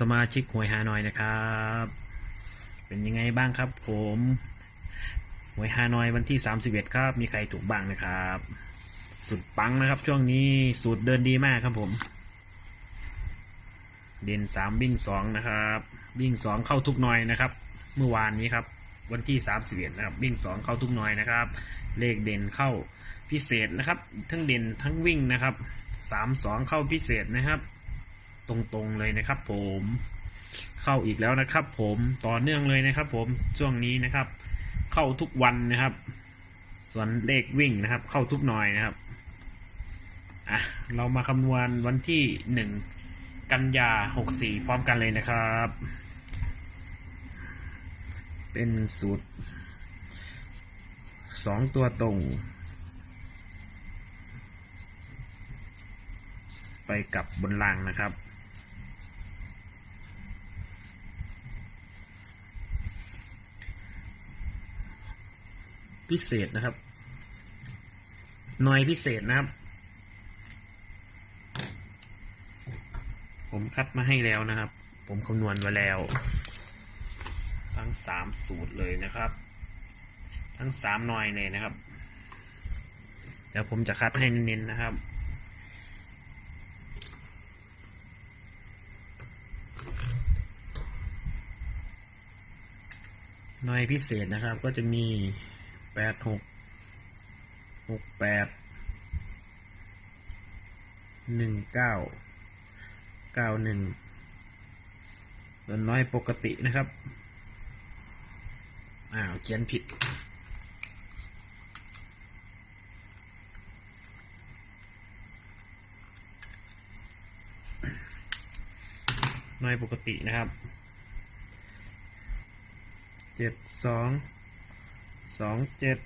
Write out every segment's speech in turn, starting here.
สมาชิกหวยฮานอยนะครับ เป็นยังไงบ้างครับ ผมหวยฮานอยวันที่ 31 ครับ มีใครถูกบ้างนะครับ สุดปังนะครับ ช่วงนี้สูตรเดินดีมากครับผม เด่นสามวิ่งสองนะครับวิ่งสองเข้าทุกหน่อยนะครับ เมื่อวานนี้ครับ วันที่ 31 นะครับ วิ่งสองเข้าทุกหน่อยนะครับ เลขเด่นเข้าพิเศษนะครับ ทั้งเด่นทั้งวิ่งนะครับสามสองเข้าพิเศษนะครับ ตรงๆเลยนะครับ ผมเข้าอีกแล้วนะครับ ผมต่อเนื่องเลยนะครับ ผมช่วงนี้นะครับ เข้าทุกวันนะครับ ส่วนเลขวิ่งนะครับ เข้าทุกหน่อยนะครับอะเรามาคำนวณวันที่หนึ่งกันยาหกสี่พร้อมกันเลยนะครับ เป็นสูตรสองตัวตรง ไปกับบนล่างนะครับ พิเศษนะครับ หน่วยพิเศษนะครับ ผมคัดมาให้แล้วนะครับ ผมคำนวณไว้แล้ว ทั้งสามสูตรเลยนะครับ ทั้งสามหน่วยเลยนะครับเดี๋ยวผมจะคัดให้เน้นๆนะครับหน่วยพิเศษนะครับก็จะมี แปดหกหกแปดหนึ่งเก้าเก้าหนึ่งส่วนน้อยปกตินะครับ อ้าว เขียนผิดน้อยปกตินะครับเจ็ดสอง สองเจ็ด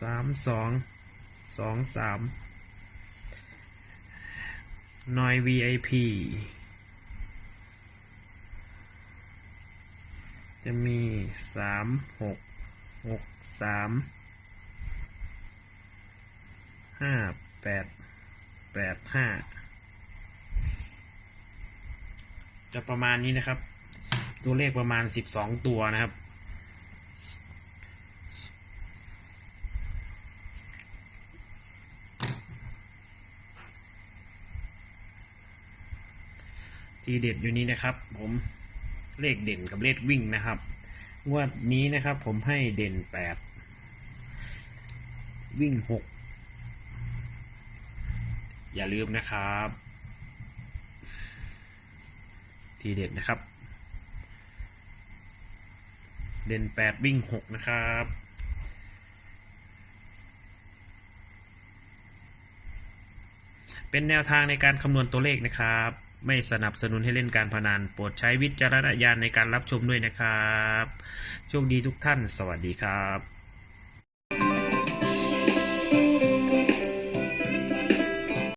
สามสองสองสามนอย VIP จะมีสามหกหกสามห้าแปดแปดห้าจะประมาณนี้นะครับ ตัวเลขประมาณสิบสองตัวนะครับ ทีเด็ดอยู่นี้นะครับ ผมเลขเด่นกับเลขวิ่งนะครับงวดนี้นะครับผมให้เด่นแปดวิ่งหกอย่าลืมนะครับ ทีเด็ดนะครับ เด่นแปดวิ่งหกนะครับเป็นแนวทางในการคำนวณตัวเลขนะครับ ไม่สนับสนุนให้เล่นการพนันโปรดใช้วิจารณญาณในการรับชมด้วยนะครับ โชคดีทุกท่าน สวัสดีครับ